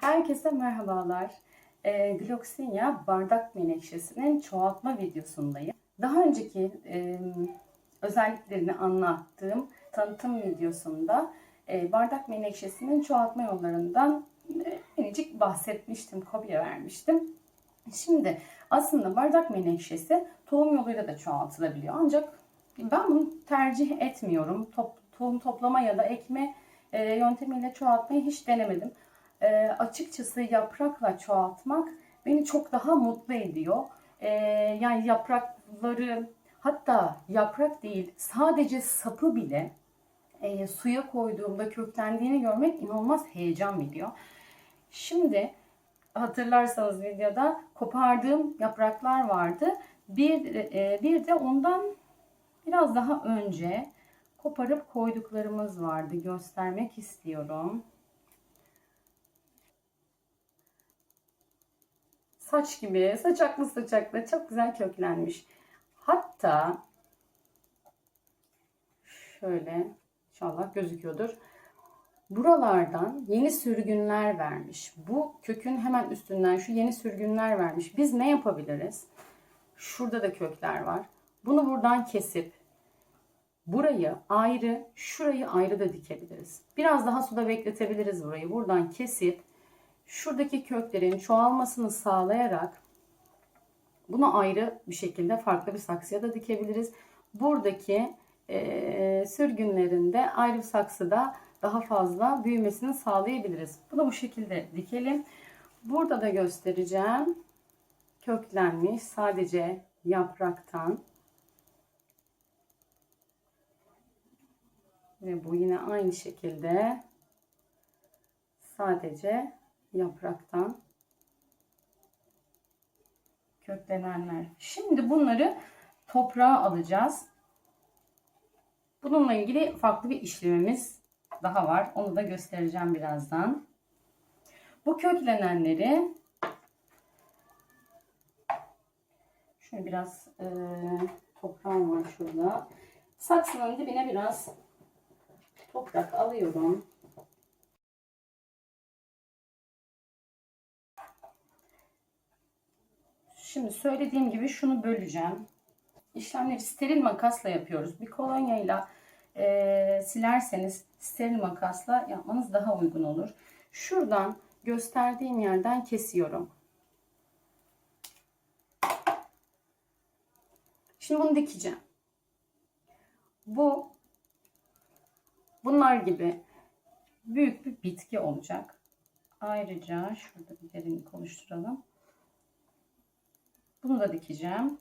Herkese merhabalar. E, Gloxinia bardak menekşesinin çoğaltma videosundayım. Daha önceki e, özelliklerini anlattığım tanıtım videosunda e, bardak menekşesinin çoğaltma yollarından e, minicik bahsetmiştim, kopya vermiştim. Şimdi aslında bardak menekşesi tohum yoluyla da çoğaltılabiliyor. Ancak ben bunu tercih etmiyorum. Top, tohum toplama ya da ekme e, yöntemiyle çoğaltmayı hiç denemedim. E, açıkçası yaprakla çoğaltmak beni çok daha mutlu ediyor. E, yani yaprakları hatta yaprak değil sadece sapı bile e, suya koyduğumda köklendiğini görmek inanılmaz heyecan veriyor. Şimdi hatırlarsanız videoda kopardığım yapraklar vardı. Bir, e, bir de ondan biraz daha önce koparıp koyduklarımız vardı. Göstermek istiyorum. Saç gibi, saçaklı saçaklı çok güzel köklenmiş. Hatta şöyle inşallah gözüküyordur. Buralardan yeni sürgünler vermiş. Bu kökün hemen üstünden şu yeni sürgünler vermiş. Biz ne yapabiliriz? Şurada da kökler var. Bunu buradan kesip burayı ayrı, şurayı ayrı da dikebiliriz. Biraz daha suda bekletebiliriz burayı. Buradan kesip şuradaki köklerin çoğalmasını sağlayarak bunu ayrı bir şekilde farklı bir saksıya da dikebiliriz. Buradaki e, sürgünlerin de ayrı bir saksıda daha fazla büyümesini sağlayabiliriz. Bunu bu şekilde dikelim. Burada da göstereceğim. Köklenmiş sadece yapraktan. Ve bu yine aynı şekilde sadece yapraktan köklenenler. Şimdi bunları toprağa alacağız. Bununla ilgili farklı bir işlemimiz daha var. Onu da göstereceğim birazdan. Bu köklenenleri şöyle biraz e, toprağım var şurada. Saksının dibine biraz toprak alıyorum. Şimdi söylediğim gibi şunu böleceğim. İşlemleri steril makasla yapıyoruz. Bir kolonyayla e, silerseniz steril makasla yapmanız daha uygun olur. Şuradan gösterdiğim yerden kesiyorum. Şimdi bunu dikeceğim. Bu bunlar gibi büyük bir bitki olacak. Ayrıca şurada bir derinlik oluşturalım. Bunu da dikeceğim.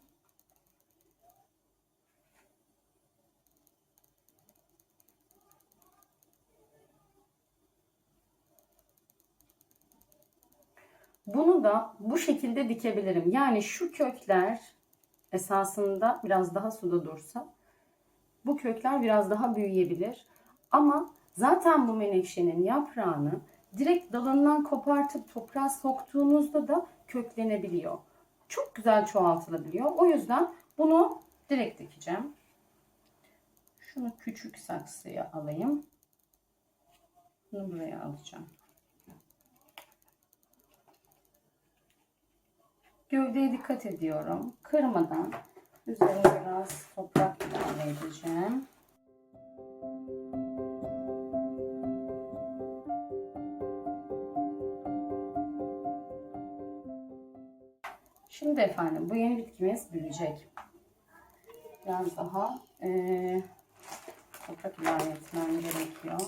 Bunu da bu şekilde dikebilirim. Yani şu kökler esasında biraz daha suda dursa bu kökler biraz daha büyüyebilir. Ama zaten bu menekşenin yaprağını direkt dalından kopartıp toprağa soktuğunuzda da köklenebiliyor. Çok güzel çoğaltılabiliyor. O yüzden bunu direkt dikeceğim. Şunu küçük saksıya alayım. Bunu buraya alacağım. Gövdeye dikkat ediyorum. Kırmadan üzerine biraz toprak ilave edeceğim. Şimdi efendim bu yeni bitkimiz büyüyecek. Biraz daha e, toprak ilave etmem gerekiyor.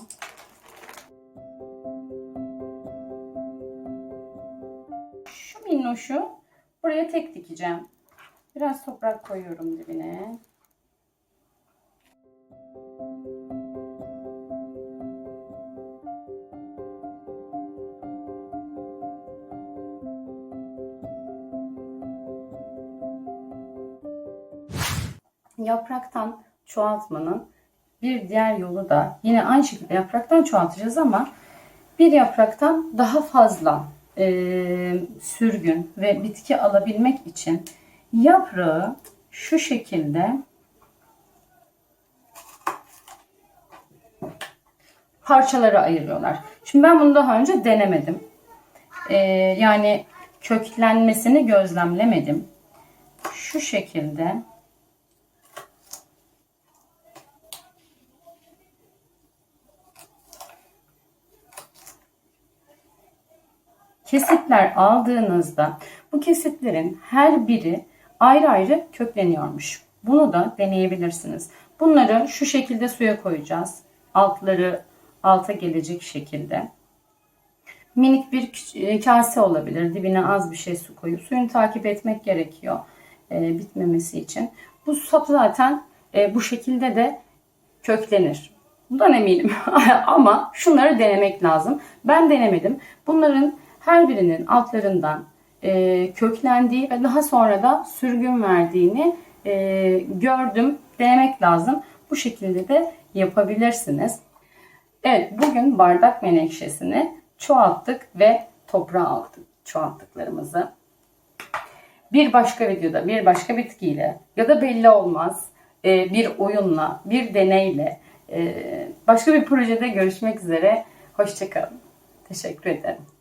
Şu minnoşu buraya tek dikeceğim. Biraz toprak koyuyorum dibine. yapraktan çoğaltmanın bir diğer yolu da yine aynı şekilde yapraktan çoğaltacağız ama bir yapraktan daha fazla e, sürgün ve bitki alabilmek için yaprağı şu şekilde parçalara ayırıyorlar. Şimdi ben bunu daha önce denemedim. Ee, yani köklenmesini gözlemlemedim. Şu şekilde kesitler aldığınızda bu kesitlerin her biri ayrı ayrı kökleniyormuş. Bunu da deneyebilirsiniz. Bunları şu şekilde suya koyacağız. Altları alta gelecek şekilde. Minik bir e, kase olabilir. Dibine az bir şey su koyup suyunu takip etmek gerekiyor e, bitmemesi için. Bu sap zaten e, bu şekilde de köklenir. Bundan eminim. Ama şunları denemek lazım. Ben denemedim. Bunların her birinin altlarından e, köklendiği ve daha sonra da sürgün verdiğini e, gördüm. Denemek lazım. Bu şekilde de yapabilirsiniz. Evet bugün bardak menekşesini çoğalttık ve toprağa aldık çoğalttıklarımızı. Bir başka videoda bir başka bitkiyle ya da belli olmaz e, bir oyunla bir deneyle e, başka bir projede görüşmek üzere. Hoşçakalın. Teşekkür ederim.